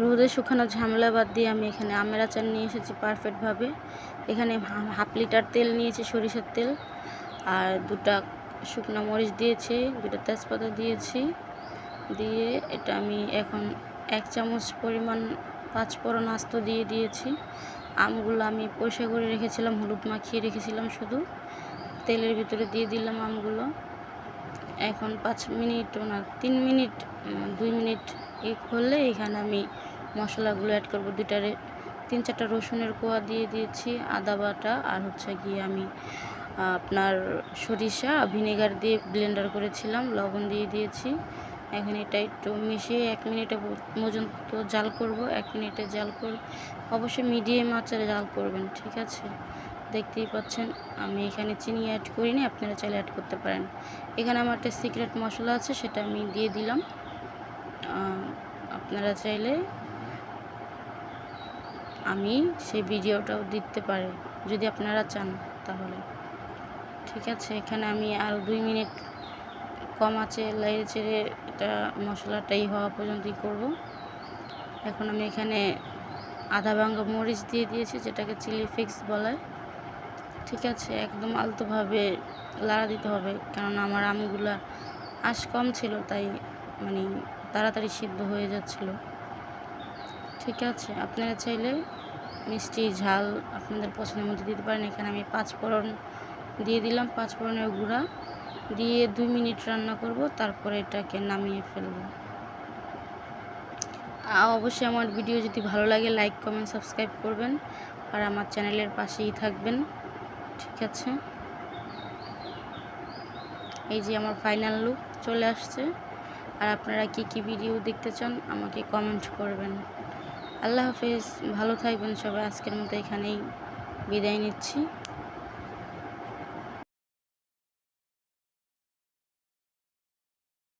রোদে শুকানো ঝামেলা বাদ দিয়ে আমি এখানে আমের আচার নিয়ে এসেছি পারফেক্টভাবে এখানে হাফ লিটার তেল নিয়েছি সরিষার তেল। আর দুটা শুকনো মরিচ দিয়েছি, দুটো তেজপাতা দিয়েছি। দিয়ে এটা আমি এখন এক চামচ পরিমাণ পাঁচ ফোড়ন আস্ত দিয়ে দিয়েছি। আমগুলো আমি পরিষ্কার করে রেখেছিলাম, হলুদ মাখিয়ে রেখেছিলাম শুধু। তেলের ভিতরে দিয়ে দিলাম আমগুলো। এখন পাঁচ মিনিট না তিন মিনিট দুই মিনিট ই করলে এখানে আমি মশলাগুলো অ্যাড করব। দুইটারে তিন চারটা রসুনের কোয়া দিয়ে দিয়েছি, আদা বাটা আর হচ্ছে গিয়ে আমি আপনার সরিষা ভিনেগার দিয়ে ব্লেন্ডার করেছিলাম, লবণ দিয়ে দিয়েছি। এখন এটা একটু মিশিয়ে এক মিনিটে পর্যন্ত জাল করব, এক মিনিটে জাল কর অবশ্যই মিডিয়াম আচারে জাল করবেন, ঠিক আছে? দেখতেই পাচ্ছেন, আমি এখানে চিনি অ্যাড করিনি, আপনারা চাইলে অ্যাড করতে পারেন। এখানে আমার একটা সিক্রেট মশলা আছে, সেটা আমি দিয়ে দিলাম। আপনারা চাইলে আমি সেই ভিডিওটাও দিতে পারি, যদি আপনারা চান তাহলে। ঠিক আছে, এখানে আমি আরও দুই মিনিট কম আছে লাইড়ে চেড়ে এটা মশলাটাই হওয়া পর্যন্তই করব। এখন আমি এখানে আধা ভাঙ্গা মরিচ দিয়ে দিয়েছি, যেটাকে চিলি ফিক্স বলে। ঠিক আছে, একদম আলতোভাবে লাড়া দিতে হবে। কারণ আমার আমগুলা আঁশ কম ছিল, তাই মানে তাড়াতাড়ি সিদ্ধ হয়ে যাচ্ছিল। ঠিক আছে, আপনারা চাইলে মিষ্টি, ঝাল আপনাদের পছন্দের মধ্যে দিতে পারেন। এখানে আমি পাঁচ ফোড়ন দিয়ে দিলাম, পাঁচ ফোড়নের গুঁড়া। দিয়ে দুই মিনিট রান্না করব, তারপরে এটাকে নামিয়ে ফেলব। অবশ্যই আমার ভিডিও যদি ভালো লাগে, লাইক, কমেন্ট, সাবস্ক্রাইব করবেন। আর আমার চ্যানেলের পাশেই থাকবেন। ঠিক আছে। এই যে আমার ফাইনাল লুক চলে আসছে। আর আপনারা কি কি ভিডিও দেখতে চান আমাকে কমেন্ট করবেন। আল্লাহ হাফেজ ভালো থাকবেন সবাই। আজকের মতো এখানেই বিদায় নিচ্ছি।